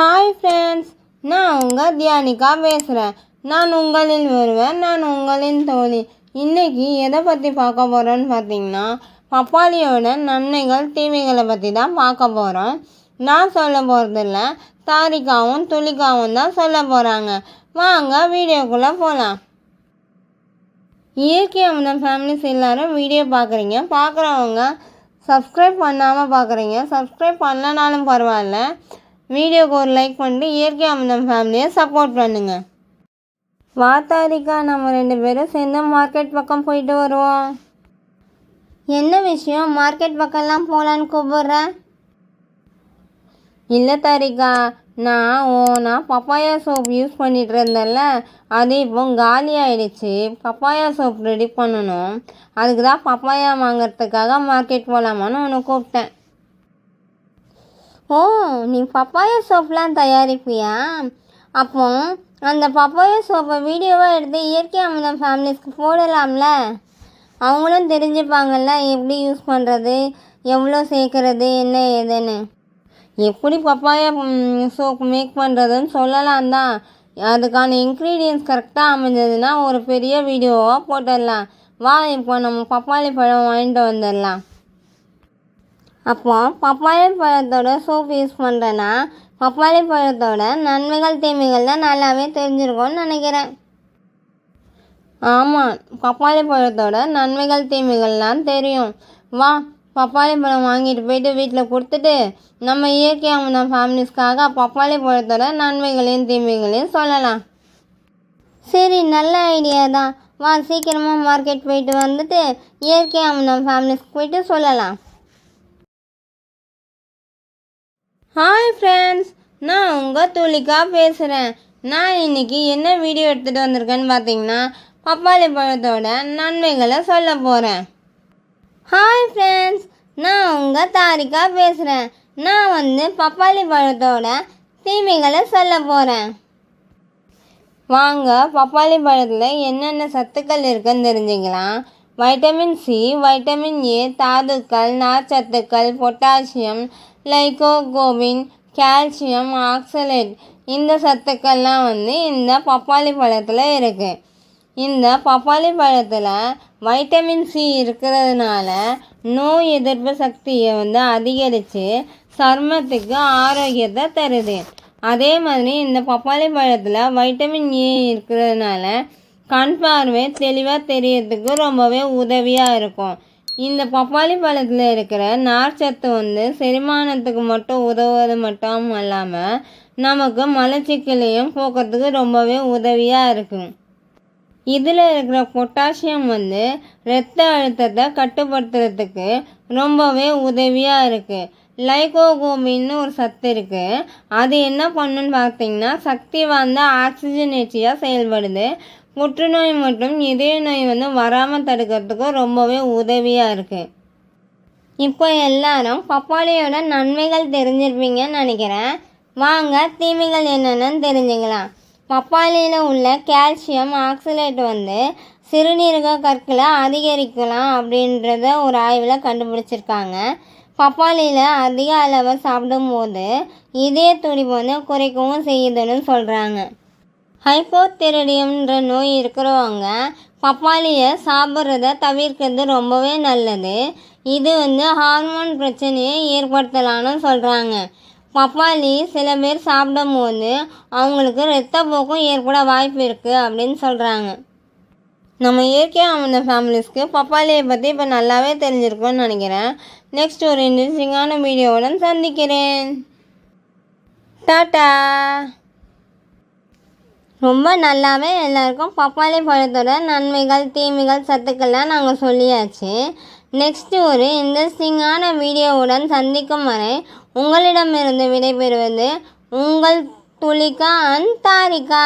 Hi friends நான் உங்கள் தியானிகா பேசுகிறேன் நான் உங்களில் ஒருவன் நான் உங்களின் தோழி. இன்றைக்கி எதை பற்றி பார்க்க போகிறோன்னு பார்த்தீங்கன்னா பப்பாளியோட நன்மைகள் தீமைகளை பற்றி தான் பார்க்க போகிறோம் நான் சொல்ல போகிறதில்ல தாரிகாவும் துளிகாவும் தான் சொல்ல போகிறாங்க வாங்க வீடியோக்குள்ளே போகலாம் இயற்கை அமுதம் ஃபேமிலிஸ் எல்லோரும் வீடியோ பார்க்குறீங்க பார்க்குறவங்க சப்ஸ்கிரைப் பண்ணாமல் பார்க்குறீங்க. சப்ஸ்கிரைப் பண்ணலனாலும் பரவாயில்ல. வீடியோக்கு ஒரு லைக் பண்ணிட்டு இயற்கை அமிர்தம் ஃபேமிலியை சப்போர்ட் பண்ணுங்க. வாத்தாரிக்கா நம்ம ரெண்டு பேரும் சேர்ந்து மார்க்கெட் பக்கம் போயிட்டு வருவோம். என்ன விஷயம்? மார்க்கெட் பக்கம்லாம் போகலான்னு கூப்பிட்ற? இல்லை தாரிக்கா நான் ஓனா பப்பாயா சோப் யூஸ் பண்ணிகிட்டு இருந்தேன்ல அது இப்போ காலி ஆயிடுச்சு. பப்பாயா சோப் ரெடி பண்ணணும். அதுக்கு தான் பப்பாயா வாங்குறதுக்காக மார்க்கெட் போகலாமான்னு உன்னை கூப்பிட்டேன். ஓ நீ பப்பாயா சோப்லாம் தயாரிப்பியா? அப்போ அந்த பப்பாயா சோப்பை வீடியோவாக எடுத்து இயற்கை அமுதம் ஃபேமிலிஸ்க்கு போடலாம்ல? அவங்களும் தெரிஞ்சுப்பாங்கல்ல எப்படி யூஸ் பண்ணுறது எவ்வளோ சேர்க்குறது என்ன ஏதுன்னு. எப்படி பப்பாயா சோப் மேக் பண்ணுறதுன்னு சொல்லலாம் தான். அதுக்கான இன்க்ரீடியன்ஸ் கரெக்டாக அமைஞ்சதுன்னா ஒரு பெரிய வீடியோவாக போட்டுடலாம். வா இப்போ நம்ம பப்பாளி பழம் வாங்கிட்டு வந்துடலாம். அப்போ பப்பாளி பழத்தோட சோப் யூஸ் பண்ணுறேன்னா பப்பாளி பழத்தோட நன்மைகள் தீமைகள்லாம் நல்லாவே தெரிஞ்சிருக்கும்னு நினைக்கிறேன். ஆமாம் பப்பாளி பழத்தோட நன்மைகள் தீமைகள்லாம் தெரியும். வா பப்பாளி பழம் வாங்கிட்டு போயிட்டு வீட்டில் கொடுத்துட்டு நம்ம இயற்கை அமுதம் ஃபேமிலிஸ்க்காக பப்பாளி பழத்தோட நன்மைகளையும் தீமைகளையும் சொல்லலாம். சரி நல்ல ஐடியா தான். வா சீக்கிரமாக மார்க்கெட் போயிட்டு வந்துட்டு இயற்கை அமுதம் ஃபேமிலிஸ்க்கு போயிட்டு சொல்லலாம். ஹாய் ஃப்ரெண்ட்ஸ் நான் உங்கள் துளிக்கா பேசுகிறேன் நான் இன்னைக்கு என்ன வீடியோ எடுத்துகிட்டு வந்திருக்கேன்னு பார்த்தீங்கன்னா பப்பாளி பழத்தோட நன்மைகளை சொல்ல போகிறேன் ஹாய் ஃப்ரெண்ட்ஸ் நான் உங்கள் தாரிகா பேசுகிறேன் நான் வந்து பப்பாளி பழத்தோட தீமைகளை சொல்ல போகிறேன் வாங்க பப்பாளி பழத்தில் என்னென்ன சத்துக்கள் இருக்குன்னு தெரிஞ்சுக்கலாம். வைட்டமின் சி வைட்டமின் ஏ தாதுக்கள் நார்ச்சத்துக்கள் பொட்டாசியம் லைகோகோபின் கால்சியம் ஆக்சலேட் இந்த சத்துக்கள்லாம் வந்து இந்த பப்பாளி பழத்தில் இருக்குது இந்த பப்பாளி பழத்தில் வைட்டமின் சி இருக்கிறதுனால நோய் எதிர்ப்பு சக்தியை வந்து அதிகரித்து சர்மத்துக்கு ஆரோக்கியத்தை தருது. அதே மாதிரி இந்த பப்பாளி பழத்தில் வைட்டமின் ஏ இருக்கிறதுனால கண் பார்வை தெளிவாக தெரியறதுக்கு ரொம்பவே உதவியாக இருக்கும். இந்த பப்பாளி பழத்தில் இருக்கிற நார்ச்சத்து வந்து செரிமானத்துக்கு மட்டும் உதவுவது மட்டும் இல்லாமல் நமக்கு மலச்சிக்கலையும் போக்குறதுக்கு ரொம்பவே உதவியாக இருக்கும். இதில் இருக்கிற பொட்டாசியம் வந்து இரத்த அழுத்தத்தை கட்டுப்படுத்துறதுக்கு ரொம்பவே உதவியாக இருக்குது லைகோகோமின்னு ஒரு சத்து இருக்குது அது என்ன பண்ணுன்னு பார்த்தீங்கன்னா சக்தி வாய்ந்த ஆக்சிஜனேற்றியாக செயல்படுது. புற்றுநோய் மற்றும் இதய நோய் வந்து வராமல் தடுக்கிறதுக்கு ரொம்பவே உதவியாக இருக்குது இப்போ எல்லாரும் பப்பாளியோட நன்மைகள் தெரிஞ்சிருப்பீங்கன்னு நினைக்கிறேன். வாங்க தீமைகள் என்னென்னு தெரிஞ்சுக்கலாம். பப்பாளியில் உள்ள கால்சியம் ஆக்சலேட் வந்து சிறுநீரக கற்களை அதிகரிக்கலாம் அப்படின்றத ஒரு ஆய்வில் கண்டுபிடிச்சிருக்காங்க. பப்பாளியில் அதிக அளவு சாப்பிடும்போது இதய துடிப்பு வந்து குறைக்கவும் செய்யுதுன்னு சொல்கிறாங்க ஹைப்போத்திரடியம்ன்ற நோய் இருக்கிறவங்க பப்பாளியை சாப்பிட்றத தவிர்க்கிறது ரொம்பவே நல்லது. இது வந்து ஹார்மோன் பிரச்சனையை ஏற்படுத்தலான்னு சொல்கிறாங்க பப்பாளி சில பேர் சாப்பிடும் போது அவங்களுக்கு இரத்தப்போக்கும் ஏற்பட வாய்ப்பு இருக்குது அப்படின்னு சொல்கிறாங்க நம்ம இயற்கையாக அமைந்த ஃபேமிலிஸ்க்கு பப்பாளியை பற்றி இப்போ நல்லாவே தெரிஞ்சிருக்கும்னு நினைக்கிறேன். நெக்ஸ்ட் ஒரு இன்ட்ரெஸ்டிங்கான வீடியோவுடன் சந்திக்கிறேன். டாட்டா ரொம்ப நல்லாவே எல்லாருக்கும் பப்பாளி பழத்தோட நன்மைகள் தீமைகள் சத்துக்கள்லாம் நாங்கள் சொல்லியாச்சு. நெக்ஸ்ட்டு ஒரு இன்ட்ரெஸ்டிங்கான வீடியோவுடன் சந்திக்கும் வரை உங்களிடமிருந்து விடைபெறுவது உங்கள் துளிகா அண்ட் தாரிகா